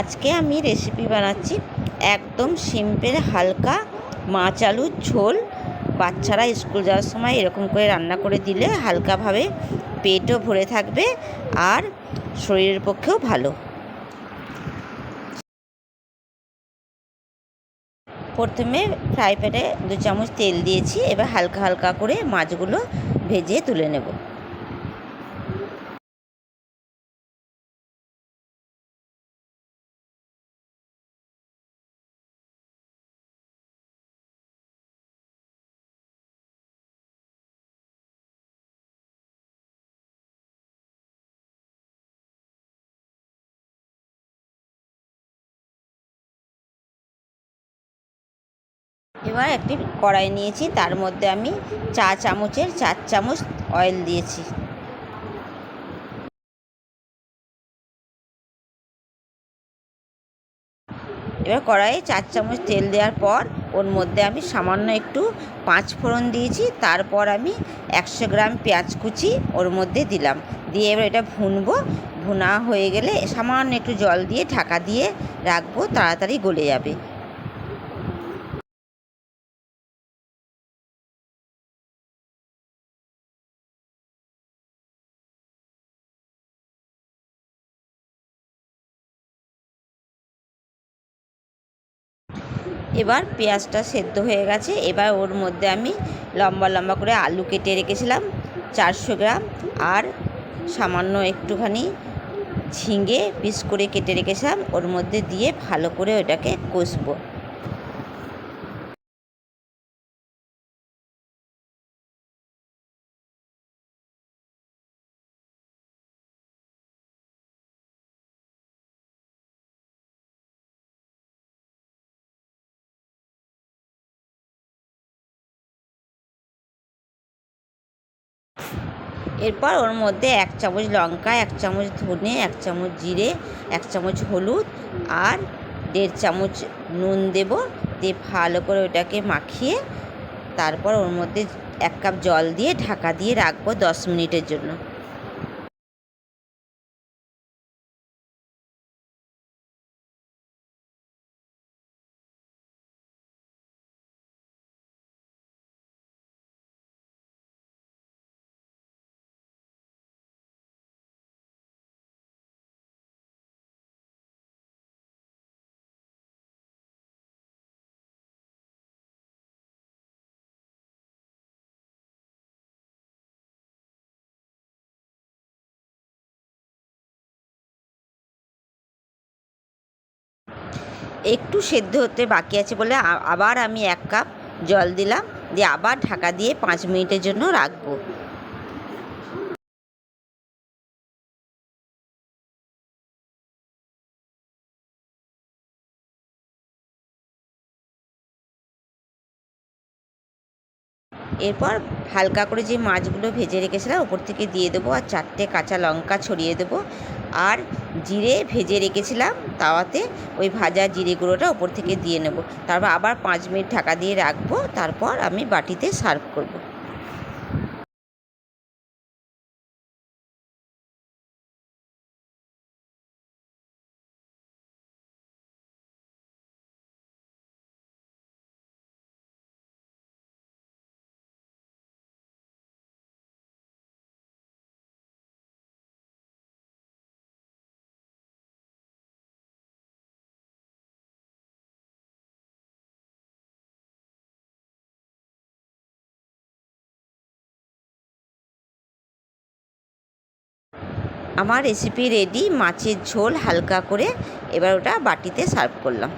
আজকে আমি রেসিপি বানাচ্ছি একদম সিম্পল হালকা মাছ আলুর ঝোল। বাচ্চারা স্কুল যাওয়ার সময় এরকম করে রান্না করে দিলে হালকাভাবে পেটও ভরে থাকবে আর শরীরের পক্ষেও ভালো। প্রথমে ফ্রাই প্যানে দু চামচ তেল দিয়েছি, এবার হালকা হালকা করে মাছগুলো ভেজে তুলে নেব। এবার একটি কড়াই নিয়েছি, তার মধ্যে আমি চা চামচের চার চামচ অয়েল দিয়েছি। এবার কড়াইয়ে চার চামচ তেল দেওয়ার পর, ওর মধ্যে আমি সামান্য একটু পাঁচ ফোড়ন দিয়েছি, তারপর আমি একশো গ্রাম পেঁয়াজ কুচি ওর মধ্যে দিলাম। দিয়ে এবার এটা ভুনবো, ভুনা হয়ে গেলে সামান্য একটু জল দিয়ে ঢাকা দিয়ে রাখব, তাড়াতাড়ি গলে যাবে। এবার পেঁয়াজটা সেদ্ধ হয়ে গেছে। এবার ওর মধ্যে আমি লম্বা লম্বা করে আলু কেটে রেখেছিলাম, চারশো গ্রাম। আর সামান্য একটুখানি ঝিঙে পিস করে কেটে রেখেছিলাম, ওর মধ্যে দিয়ে ভালো করে ওটাকে কষবো। এরপর ওর মধ্যে এক চামচ লঙ্কা, এক চামচ ধনে, এক চামচ জিরে, এক চামচ হলুদ আর দেড় চামচ নুন দেব। দিয়ে ভালো করে ওটাকে মাখিয়ে তারপর ওর মধ্যে এক কাপ জল দিয়ে ঢাকা দিয়ে রাখব দশ মিনিটের জন্য। একটু সেদ্ধ হতে বাকি আছে বলে আবার আমি এক কাপ জল দিলাম, দিয়ে আবার ঢাকা দিয়ে পাঁচ মিনিটের জন্য রাখব। এরপর হালকা করে যে মাছগুলো ভেজে রেখেছিলাম ওপর থেকে দিয়ে দেবো আর চারটে কাঁচা লঙ্কা ছড়িয়ে দেবো। আর জিরে ভেজে রেখেছিলাম তাওয়াতে। ওই ভাজা জিরে গুঁড়োটা ওপর থেকে দিয়ে নেব। তারপর আবার পাঁচ মিনিট ঢাকা দিয়ে রাখব। তারপর আমি বাটিতে সার্ভ করব। আমার রেসিপি রেডি মাছের ঝোল হালকা করে এবার ওটা বাটিতে সার্ভ করলাম।